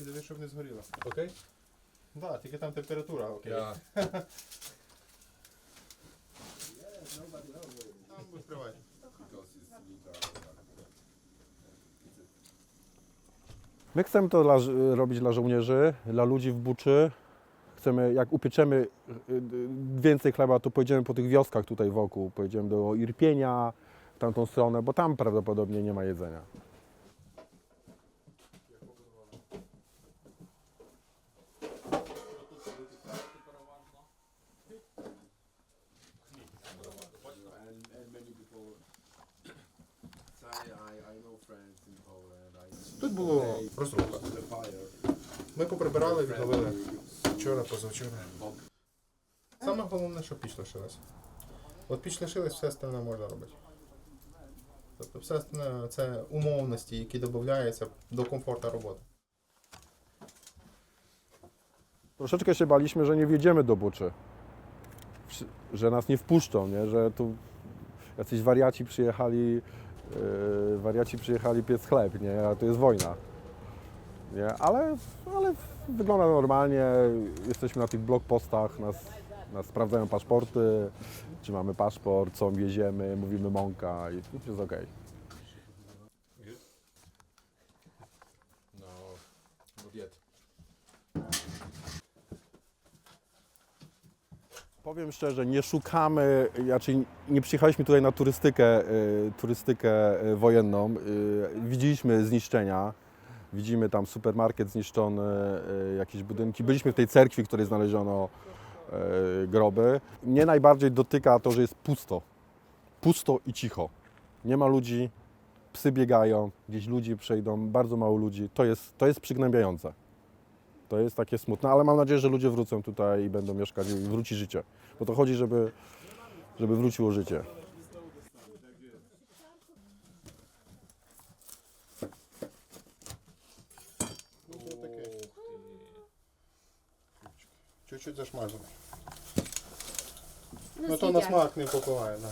І дивись, щоб не згоріло. Okej? Да, тільки там температура, окей. Ja. Там відкривай. My chcemy to dla, ż- robić dla żołnierzy, dla ludzi w Buczy. Chcemy, jak upieczemy y, y, więcej chleba, to pojedziemy po tych wioskach tutaj wokół. Pojedziemy do Irpienia, w tamtą stronę, bo tam prawdopodobnie nie ma jedzenia. Тут було розруха. Ми поприбирали, відновили вчора, позавчора. Саме головне, щоб піч лишилась. От піч лишилась, все остальне можна робити. Тобто все остальне це умовності, які додаються до комфорту роботи. Troszeczkę się baliśmy, że nie wjedziemy do Buczy. Że nas nie wpuszczą, nie? że tu jacyś wariaci przyjechali, yy, wariaci przyjechali piec chleb, nie? a to jest wojna. Nie? Ale, ale wygląda normalnie, jesteśmy na tych blokpostach, nas, nas sprawdzają paszporty, czy mamy paszport, co wieziemy, mówimy mąka i jest okej. No, obiad. Powiem szczerze, nie szukamy, nie przyjechaliśmy tutaj na turystykę, y, turystykę y, wojenną. Y, widzieliśmy zniszczenia, widzimy tam supermarket zniszczony, jakieś budynki. Byliśmy w tej cerkwi, w której znaleziono groby. Mnie najbardziej dotyka to, że jest pusto. Pusto i cicho. Nie ma ludzi, psy biegają, gdzieś ludzie przejdą, bardzo mało ludzi. To jest, to jest przygnębiające. To jest takie smutne, ale mam nadzieję, że ludzie wrócą tutaj i będą mieszkać i wróci życie. Bo to chodzi, żeby, żeby wróciło życie. Ну, таке. Чуть-чуть зашмажено. Ну то на смак не впливає, да.